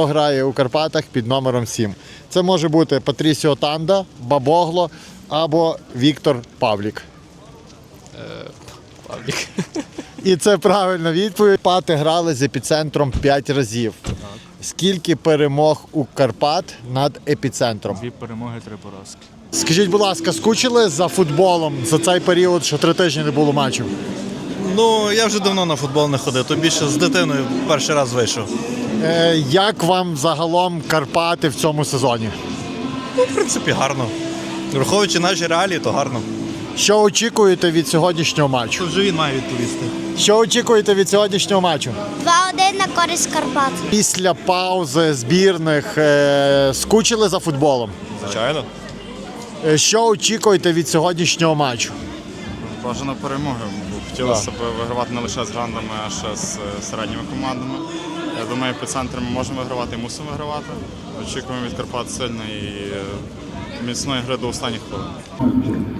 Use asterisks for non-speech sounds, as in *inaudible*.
Хто грає у Карпатах під номером 7. Це може бути Патрісіо Танда, Бабогло або Віктор Павлік. Павлік. *laughs* І це правильна відповідь. Пати грали з епіцентром 5 разів. Скільки перемог у Карпат над епіцентром? Дві перемоги, три поразки. Скажіть, будь ласка, скучили за футболом за цей період, що три тижні не було матчів? Ну, я вже давно на футбол не ходив, то більше з дитиною перший раз вийшов. Е, як вам загалом Карпати в цьому сезоні? Ну, в принципі, гарно. Враховуючи наші реалії, то гарно. Що очікуєте від сьогоднішнього матчу? Вже він має відповісти. Що очікуєте від сьогоднішнього матчу? 2-1 на користь Карпат. Після паузи збірних е, скучили за футболом. Звичайно. Е, Що очікуєте від сьогоднішнього матчу? Бажано перемоги. Хотілося б вигравати не лише з грандами, а ще з е, середніми командами. Я думаю, під центром ми можемо вигравати і мусимо вигравати. Очікуємо від Карпат сильної і е, міцної гри до останніх хвилин.